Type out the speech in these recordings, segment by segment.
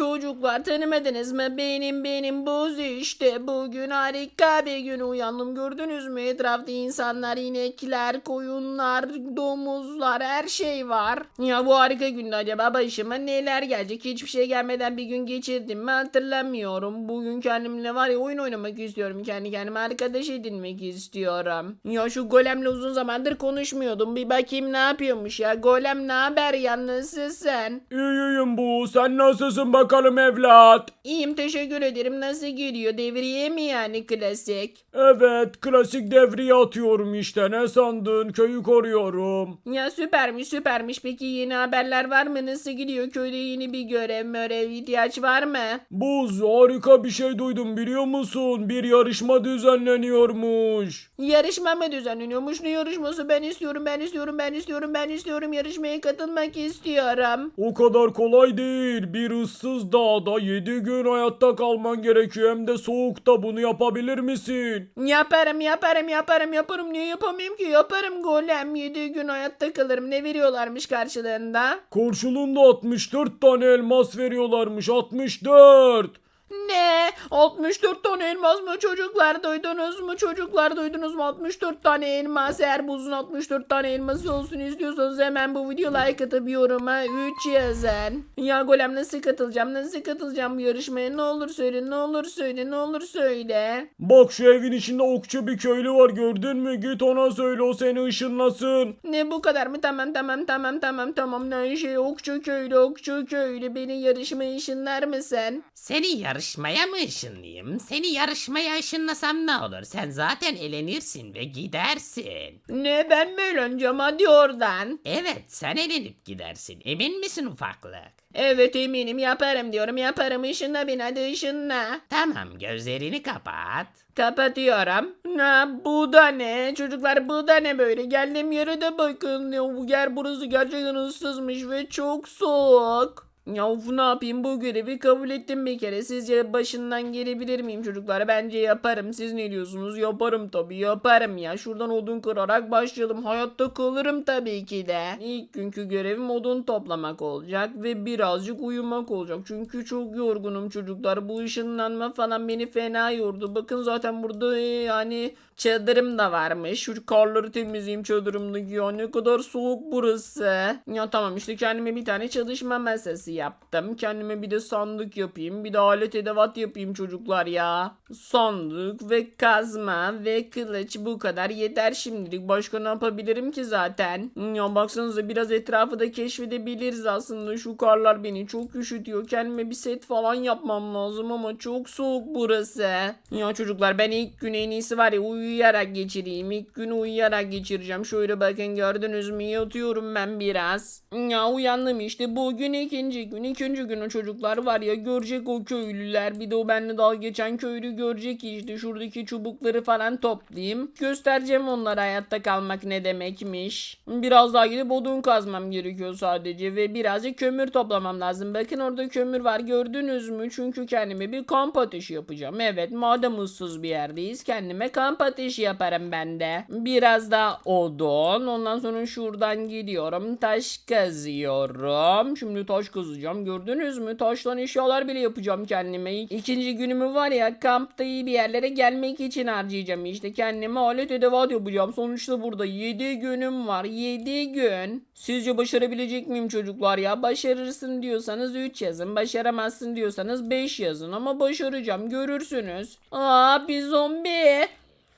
Çocuklar tanımadınız mı? Benim benim buz işte. Bugün harika bir gün uyandım. Gördünüz mü? Etrafta insanlar, inekler, koyunlar, domuzlar her şey var. Ya bu harika günde acaba başıma neler gelecek? Hiçbir şey gelmeden bir gün geçirdim mi hatırlamıyorum. Bugün kendimle var ya oyun oynamak istiyorum. Kendi kendime arkadaş edinmek istiyorum. Ya şu golemle uzun zamandır konuşmuyordum. Bir bakayım ne yapıyormuş ya. Golem ne haber ya? Nasılsın? İyiyim bu. Sen nasılsın bakalım evlat? İyiyim teşekkür ederim. Nasıl gidiyor? Devriye mi yani klasik? Evet, klasik devriye atıyorum işte. Ne sandın? Köyü koruyorum. Ya süpermiş süpermiş. Peki yeni haberler var mı? Nasıl gidiyor? Köyde yeni bir görev mörev ihtiyaç var mı? Buz, harika bir şey duydum biliyor musun? Bir yarışma düzenleniyormuş. Yarışma mı düzenleniyormuş? Ne yarışması? Ben istiyorum, ben istiyorum, ben istiyorum, ben istiyorum. Yarışmaya katılmak istiyorum. O kadar kolay değil. Bir ıssız dağda 7 gün hayatta kalman gerekiyor. Hem de soğukta bunu yapabilir misin? Yaparım, yaparım, yaparım, yaparım. Niye yapamayayım ki? Yaparım golem. 7 gün hayatta kalırım. Ne veriyorlarmış karşılığında? Karşılığında 64 tane elmas veriyorlarmış. 64. Ne? 64 tane elmas mı çocuklar duydunuz mu? Çocuklar duydunuz mu? 64 tane elmas. Eğer buzun 64 tane elması olsun istiyorsanız hemen bu video like atıp yoruma 3 yazın. Ya golem nasıl katılacağım? Nasıl katılacağım bu yarışmaya? Ne olur söyle, ne olur söyle, ne olur söyle. Bak şu evin içinde okçu bir köylü var gördün mü? Git ona söyle o seni ışınlasın. Ne bu kadar mı? Tamam tamam tamam tamam tamam. Ne şey okçu köylü okçu köylü. Beni yarışmaya ışınlar mısın? Seni yarışmaya mı ışınlayayım? Seni yarışmaya ışınlasam ne olur? Sen zaten elenirsin ve gidersin. Ne ben mi eğleneceğim? Hadi oradan. Evet sen elenip gidersin. Emin misin ufaklık? Evet eminim yaparım diyorum yaparım ışınla beni hadi ışınla. Tamam gözlerini kapat. Kapatıyorum. Ne bu da ne? Çocuklar bu da ne böyle? Geldiğim yere de bakın. Ya, bu yer burası gerçekten ıssızmış ve çok soğuk. Ya of ne yapayım bu görevi kabul ettim bir kere. Sizce başından gelebilir miyim çocuklar? Bence yaparım. Siz ne diyorsunuz? Yaparım tabii yaparım ya. Şuradan odun kırarak başlayalım. Hayatta kalırım tabii ki de. İlk günkü görevim odun toplamak olacak ve birazcık uyumak olacak. Çünkü çok yorgunum çocuklar. Bu ışınlanma falan beni fena yordu. Bakın zaten burada e, yani çadırım da varmış. Şu karları temizleyeyim çadırımdaki ya. Ne kadar soğuk burası. Ya tamam işte kendime bir tane çalışma masası yaptım. Kendime bir de sandık yapayım. Bir de alet edevat yapayım çocuklar ya. Sandık ve kazma ve kılıç bu kadar yeter şimdilik. Başka ne yapabilirim ki zaten? Ya baksanıza biraz etrafı da keşfedebiliriz aslında. Şu karlar beni çok üşütüyor. Kendime bir set falan yapmam lazım ama çok soğuk burası. Ya çocuklar ben ilk gün en iyisi var ya uyuyarak geçireyim. İlk günü uyuyarak geçireceğim. Şöyle bakın gördünüz mü yatıyorum ben biraz. Ya uyandım işte bugün ikinci gün. ikinci günü çocuklar var ya görecek o köylüler. Bir de o benimle dalga geçen köylü görecek işte. Şuradaki çubukları falan toplayayım. Göstereceğim onlara hayatta kalmak ne demekmiş. Biraz daha gidip odun kazmam gerekiyor sadece. Ve birazcık kömür toplamam lazım. Bakın orada kömür var gördünüz mü? Çünkü kendime bir kamp ateşi yapacağım. Evet madem ıssız bir yerdeyiz kendime kamp ateşi yaparım ben de. Biraz daha odun. Ondan sonra şuradan gidiyorum. Taş kazıyorum. Şimdi taş kazacağım. Gördünüz mü? Taştan eşyalar bile yapacağım kendime. İkinci günümü var ya kampta iyi bir yerlere gelmek için harcayacağım. İşte kendime alet edevat yapacağım. Sonuçta burada 7 günüm var. 7 gün. Sizce başarabilecek miyim çocuklar ya? Başarırsın diyorsanız 3 yazın. Başaramazsın diyorsanız 5 yazın. Ama başaracağım. Görürsünüz. Aa bir zombi.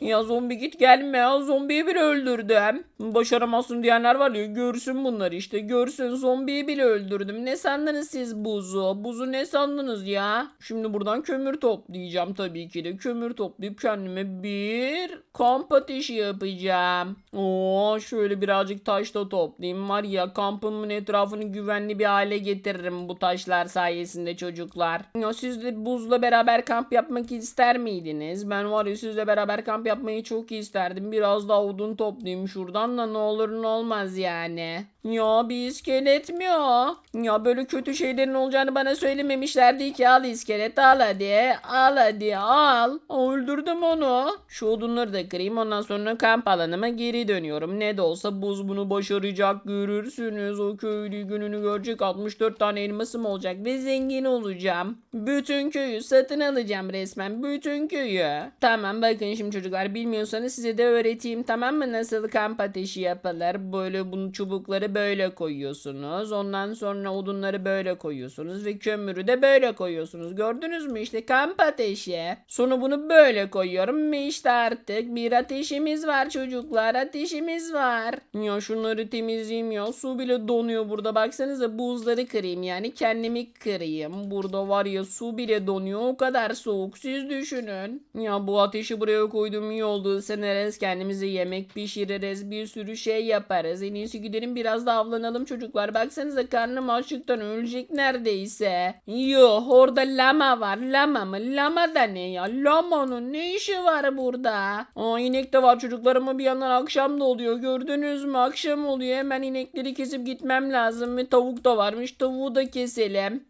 Ya zombi git gelme ya zombiyi bile öldürdüm. Başaramazsın diyenler var ya görsün bunları işte görsün zombiyi bile öldürdüm. Ne sandınız siz buzu? Buzu ne sandınız ya? Şimdi buradan kömür toplayacağım tabii ki de. Kömür toplayıp kendime bir kamp ateşi yapacağım. Oo şöyle birazcık taş da toplayayım. Var ya kampımın etrafını güvenli bir hale getiririm bu taşlar sayesinde çocuklar. Ya siz de buzla beraber kamp yapmak ister miydiniz? Ben var ya sizle beraber kamp yapmayı çok isterdim. Biraz daha odun toplayayım şuradan da ne olur ne olmaz yani. Ya bir iskelet mi o? Ya böyle kötü şeylerin olacağını bana söylememişlerdi ki al iskelet al hadi. Al hadi al. Öldürdüm onu. Şu odunları da kırayım ondan sonra kamp alanıma geri dönüyorum. Ne de olsa buz bunu başaracak görürsünüz. O köylü gününü görecek 64 tane elmasım olacak ve zengin olacağım. Bütün köyü satın alacağım resmen. Bütün köyü. Tamam bakın şimdi çocuklar bilmiyorsanız size de öğreteyim tamam mı? Nasıl kamp ateşi yapılır. Böyle bunu çubukları böyle koyuyorsunuz. Ondan sonra odunları böyle koyuyorsunuz ve kömürü de böyle koyuyorsunuz. Gördünüz mü işte kamp ateşi. Sonra bunu böyle koyuyorum ve işte artık bir ateşimiz var çocuklar. Ateşimiz var. Ya şunları temizleyeyim ya. Su bile donuyor burada. Baksanıza buzları kırayım yani kendimi kırayım. Burada var ya su bile donuyor. O kadar soğuk. Siz düşünün. Ya bu ateşi buraya koydum iyi oldu. Seneriz kendimize yemek pişiririz. Bir sürü şey yaparız. En iyisi gidelim biraz da avlanalım çocuklar. Baksanıza karnım açlıktan ölecek neredeyse. Yo orada lama var. Lama mı? Lama da ne ya? Lamanın ne işi var burada? Aa inek de var çocuklar ama bir yandan akşam da oluyor. Gördünüz mü? Akşam oluyor. Hemen inekleri kesip gitmem lazım. Ve tavuk da varmış. Tavuğu da keselim.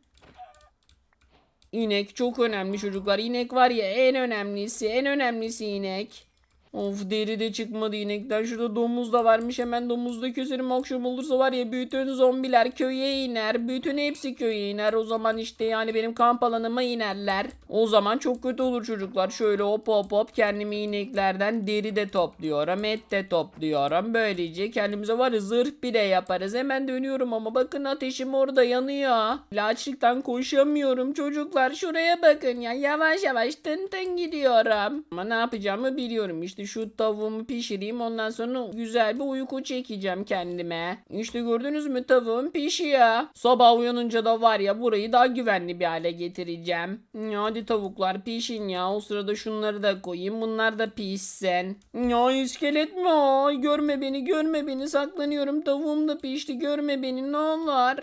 İnek çok önemli çocuklar. İnek var ya en önemlisi. En önemlisi inek. Of deri de çıkmadı inekten. Şurada domuz da varmış. Hemen domuzu da keselim. Akşam olursa var ya bütün zombiler köye iner. Bütün hepsi köye iner. O zaman işte yani benim kamp alanıma inerler. O zaman çok kötü olur çocuklar. Şöyle hop hop hop kendimi ineklerden deri de topluyorum. Et de topluyorum. Böylece kendimize var ya zırh bile yaparız. Hemen dönüyorum ama bakın ateşim orada yanıyor. Açlıktan koşamıyorum çocuklar. Şuraya bakın ya. Yavaş yavaş tın tın gidiyorum. Ama ne yapacağımı biliyorum. İşte şu tavuğumu pişireyim. Ondan sonra güzel bir uyku çekeceğim kendime. İşte gördünüz mü tavuğum pişiyor. Sabah uyanınca da var ya burayı daha güvenli bir hale getireceğim. Hadi tavuklar pişin ya. O sırada şunları da koyayım. Bunlar da pişsin. Ya iskelet mi o? Görme beni görme beni saklanıyorum. Tavuğum da pişti görme beni ne olur.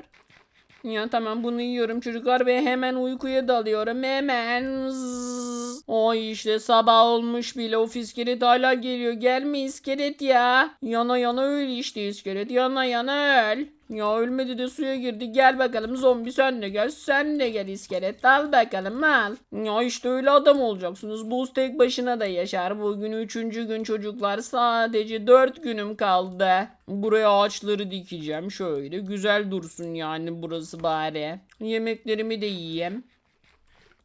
Ya tamam bunu yiyorum çocuklar ve hemen uykuya dalıyorum hemen. Zzz. Ay işte sabah olmuş bile o iskelet hala geliyor. Gelme iskelet ya. Yana yana öl işte iskelet yana yana öl. Ya ölmedi de suya girdi. Gel bakalım zombi sen de gel. Sen de gel iskelet. Al bakalım al. Ya işte öyle adam olacaksınız. Buz tek başına da yaşar. Bugün üçüncü gün çocuklar. Sadece dört günüm kaldı. Buraya ağaçları dikeceğim. Şöyle güzel dursun yani burası bari. Yemeklerimi de yiyeyim.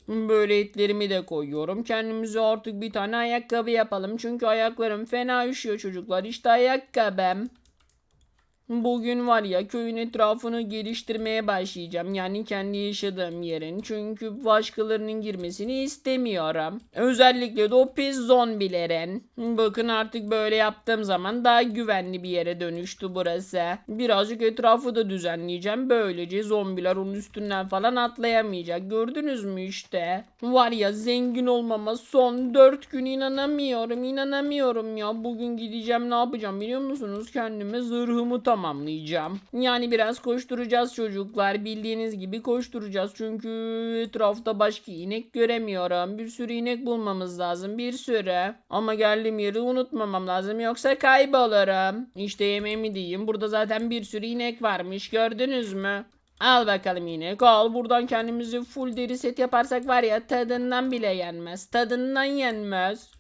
Böyle etlerimi de koyuyorum. Kendimize artık bir tane ayakkabı yapalım. Çünkü ayaklarım fena üşüyor çocuklar. İşte ayakkabım. Bugün var ya köyün etrafını geliştirmeye başlayacağım. Yani kendi yaşadığım yerin. Çünkü başkalarının girmesini istemiyorum. Özellikle de o pis zombilerin. Bakın artık böyle yaptığım zaman daha güvenli bir yere dönüştü burası. Birazcık etrafı da düzenleyeceğim. Böylece zombiler onun üstünden falan atlayamayacak. Gördünüz mü işte? Var ya zengin olmama son 4 gün inanamıyorum. inanamıyorum ya. Bugün gideceğim ne yapacağım biliyor musunuz? Kendime zırhımı tamamlayacağım. Yani biraz koşturacağız çocuklar. Bildiğiniz gibi koşturacağız. Çünkü etrafta başka inek göremiyorum. Bir sürü inek bulmamız lazım. Bir sürü. Ama geldiğim yeri unutmamam lazım. Yoksa kaybolurum. İşte yemeğimi diyeyim. Burada zaten bir sürü inek varmış. Gördünüz mü? Al bakalım inek al buradan kendimizi full deri set yaparsak var ya tadından bile yenmez. Tadından yenmez.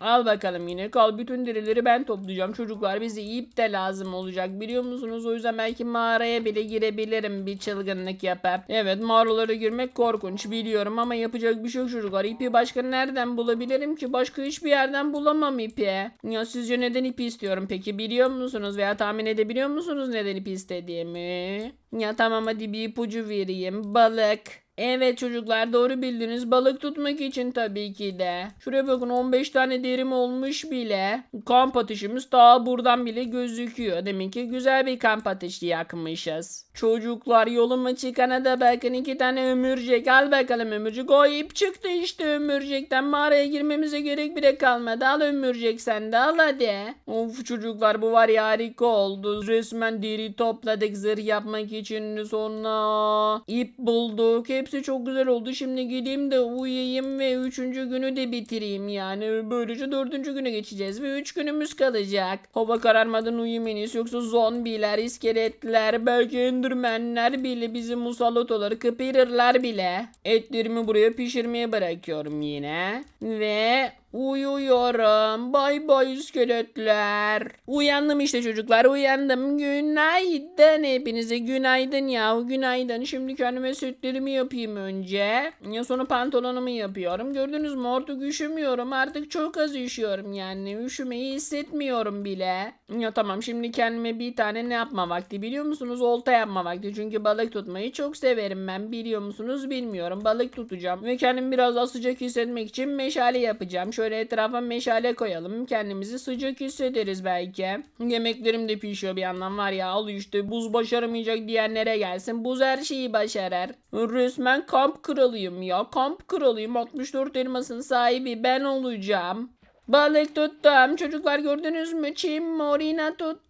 Al bakalım yine kal bütün derileri ben toplayacağım. Çocuklar bize ip de lazım olacak biliyor musunuz? O yüzden belki mağaraya bile girebilirim bir çılgınlık yapıp. Evet mağaralara girmek korkunç biliyorum ama yapacak bir şey yok çocuklar. İpi başka nereden bulabilirim ki? Başka hiçbir yerden bulamam ipi. Ya sizce neden ipi istiyorum peki biliyor musunuz? Veya tahmin edebiliyor musunuz neden ipi istediğimi? Ya tamam hadi bir ipucu vereyim. Balık. Evet çocuklar doğru bildiniz. Balık tutmak için tabii ki de. Şuraya bakın 15 tane derim olmuş bile. Kamp ateşimiz daha buradan bile gözüküyor. Demek ki güzel bir kamp ateşi yakmışız. Çocuklar yoluma çıkana da bakın iki tane ömürcek. Al bakalım ömürcek. O ip çıktı işte ömürcekten. Mağaraya girmemize gerek bile kalmadı. Al ömürcek sen de al hadi. Of çocuklar bu var ya harika oldu. Resmen deri topladık zırh yapmak için. Sonra ip bulduk. Hepsi çok güzel oldu. Şimdi gideyim de uyuyayım ve üçüncü günü de bitireyim. Yani böylece dördüncü güne geçeceğiz ve üç günümüz kalacak. Hava kararmadan iyisi. Yoksa zombiler, iskeletler, belki endermenler bile bizi musallat olur. Kıpırırlar bile. Etlerimi buraya pişirmeye bırakıyorum yine. Ve uyuyorum. Bay bay iskeletler. Uyandım işte çocuklar uyandım. Günaydın hepinize günaydın ya günaydın. Şimdi kendime sütlerimi yapayım önce. Ya sonra pantolonumu yapıyorum. Gördünüz mü artık üşümüyorum. Artık çok az üşüyorum yani. Üşümeyi hissetmiyorum bile. Ya tamam şimdi kendime bir tane ne yapma vakti biliyor musunuz? Olta yapma vakti. Çünkü balık tutmayı çok severim ben. Biliyor musunuz bilmiyorum. Balık tutacağım. Ve kendimi biraz daha sıcak hissetmek için meşale yapacağım. Şöyle etrafa meşale koyalım. Kendimizi sıcak hissederiz belki. Yemeklerim de pişiyor bir yandan var ya. Al işte buz başaramayacak diyenlere gelsin. Buz her şeyi başarır. Resmen kamp kralıyım ya. Kamp kralıyım. 64 elmasın sahibi ben olacağım. Balık tuttum. Çocuklar gördünüz mü? Çim morina tuttum.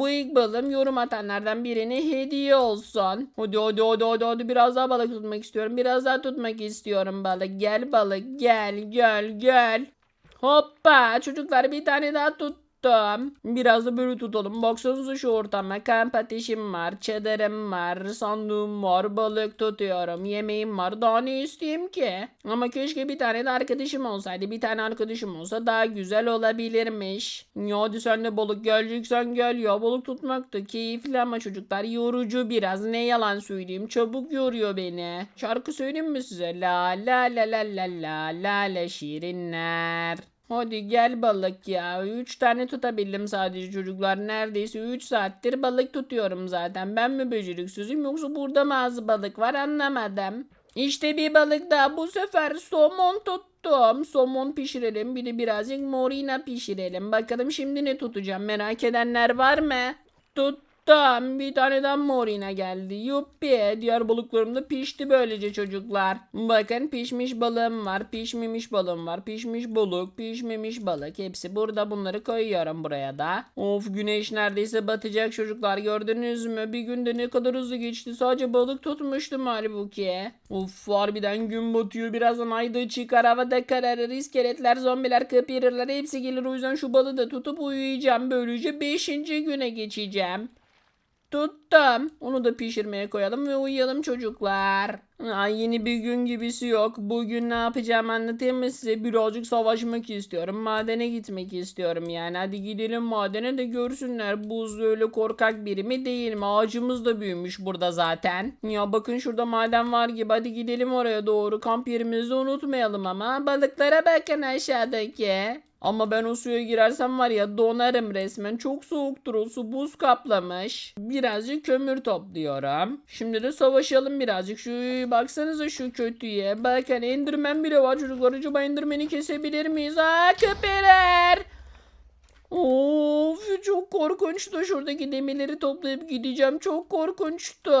Bu ilk balım yorum atanlardan birine hediye olsun. Hadi hadi hadi hadi hadi biraz daha balık tutmak istiyorum. Biraz daha tutmak istiyorum balık. Gel balık gel gel gel. Hoppa çocuklar bir tane daha tuttum. Biraz da böyle tutalım. Baksanıza şu ortama. Kamp ateşim var. Çadırım var. Sandığım var. Balık tutuyorum. Yemeğim var. Daha ne isteyeyim ki? Ama keşke bir tane de arkadaşım olsaydı. Bir tane arkadaşım olsa daha güzel olabilirmiş. Ya hadi sen de balık geleceksen gel ya. Balık tutmak da keyifli ama çocuklar yorucu biraz. Ne yalan söyleyeyim. Çabuk yoruyor beni. Şarkı söyleyeyim mi size? La la la la la la la la şirinler. Hadi gel balık ya. 3 tane tutabildim sadece çocuklar. Neredeyse 3 saattir balık tutuyorum zaten. Ben mi beceriksizim yoksa burada mı az balık var anlamadım. İşte bir balık daha bu sefer somon tuttum. Somon pişirelim bir de birazcık morina pişirelim. Bakalım şimdi ne tutacağım merak edenler var mı? Tuttum. Bir tane daha morina geldi. Yuppi. Diğer balıklarım da pişti böylece çocuklar. Bakın pişmiş balığım var. Pişmemiş balığım var. Pişmiş balık. Pişmemiş balık. Hepsi burada. Bunları koyuyorum buraya da. Of güneş neredeyse batacak çocuklar. Gördünüz mü? Bir günde ne kadar hızlı geçti. Sadece balık tutmuştum halbuki. Of harbiden gün batıyor. Birazdan ay da çıkar. Havada kararır. İskeletler, zombiler, kıpırırlar. Hepsi gelir. O yüzden şu balığı da tutup uyuyacağım. Böylece 5. güne geçeceğim. Tuttum. Onu da pişirmeye koyalım ve uyuyalım çocuklar. Ay yeni bir gün gibisi yok. Bugün ne yapacağım anlatayım mı size? Birazcık savaşmak istiyorum. Madene gitmek istiyorum yani. Hadi gidelim madene de görsünler. Buz öyle korkak biri mi değil mi? Ağacımız da büyümüş burada zaten. Ya bakın şurada maden var gibi. Hadi gidelim oraya doğru. Kamp yerimizi unutmayalım ama. Balıklara bakın aşağıdaki. Ama ben o suya girersem var ya donarım resmen. Çok soğuktur o su buz kaplamış. Birazcık kömür topluyorum. Şimdi de savaşalım birazcık. Şu baksanıza şu kötüye. Bakın Enderman bile var çocuklar. Acaba Enderman'i kesebilir miyiz? Aa köpeler. Of çok korkunçtu. Şuradaki demirleri toplayıp gideceğim. Çok korkunçtu.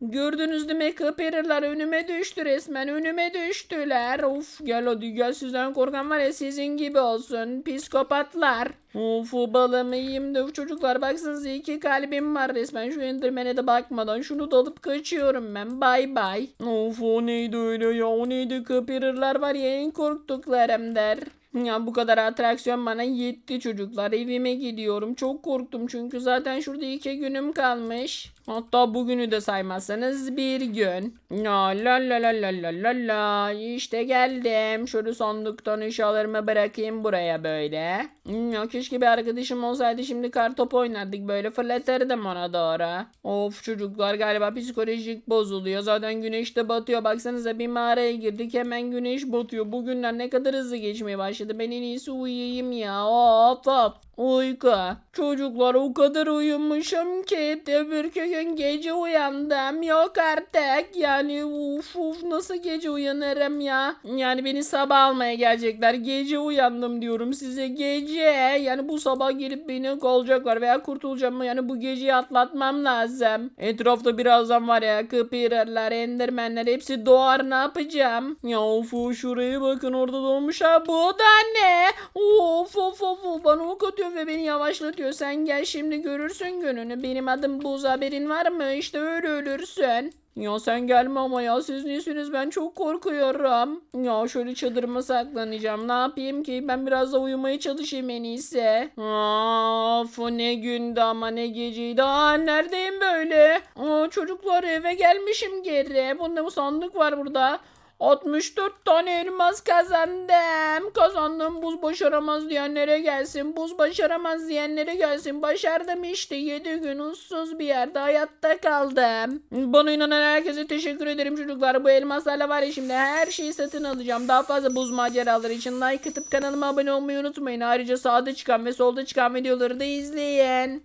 Gördünüz değil mi? Kıpırırlar önüme düştü resmen. Önüme düştüler. Of gel hadi gel sizden korkan var ya sizin gibi olsun. Psikopatlar. Of balımı yiyeyim de çocuklar baksanıza iki kalbim var resmen. Şu endermene de bakmadan şunu da alıp kaçıyorum ben. Bay bay. Of o neydi öyle ya o neydi kıpırırlar var ya en korktuklarımdır. Ya bu kadar atraksiyon bana yetti çocuklar. Evime gidiyorum. Çok korktum çünkü zaten şurada iki günüm kalmış. Hatta bugünü de saymazsanız bir gün. La la la la la la la la. İşte geldim. Şöyle sandıktan eşyalarımı bırakayım buraya böyle. Ya keşke bir arkadaşım olsaydı şimdi kartop oynardık böyle fırlatırdım ona doğru. Of çocuklar galiba psikolojik bozuluyor. Zaten güneş de batıyor. Baksanıza bir mağaraya girdik hemen güneş batıyor. Bugünler ne kadar hızlı geçmeye başladı. Ben en iyisi uyuyayım ya. Hop hop. Uyku. Çocuklar o kadar uyumuşum ki bir gün gece uyandım. Yok artık. Yani uf uf nasıl gece uyanırım ya. Yani beni sabah almaya gelecekler. Gece uyandım diyorum size gece. Yani bu sabah gelip beni kovacaklar veya kurtulacağım. Yani bu geceyi atlatmam lazım. Etrafta birazdan var ya kıpırırlar, endermenler hepsi doğar ne yapacağım? Ya of şuraya bakın orada doğmuş ha bu da ne? Of of of of, bana ok atıyor ve beni yavaşlatıyor. Sen gel şimdi görürsün gününü. Benim adım Buz haberin var mı? İşte öyle ölürsün. Ya sen gelme ama ya siz nesiniz ben çok korkuyorum. Ya şöyle çadırıma saklanacağım. Ne yapayım ki ben biraz da uyumaya çalışayım en iyisi. Of ne gündü ama ne geceydi. Aa neredeyim böyle? Aa çocuklar eve gelmişim geri. Bunda bu sandık var burada. 64 tane elmas kazandım. Kazandım buz başaramaz diyenlere gelsin. Buz başaramaz diyenlere gelsin. Başardım işte 7 gün ussuz bir yerde hayatta kaldım. Bana inanan herkese teşekkür ederim çocuklar. Bu elmaslarla var ya şimdi her şeyi satın alacağım. Daha fazla buz maceraları için like atıp kanalıma abone olmayı unutmayın. Ayrıca sağda çıkan ve solda çıkan videoları da izleyin.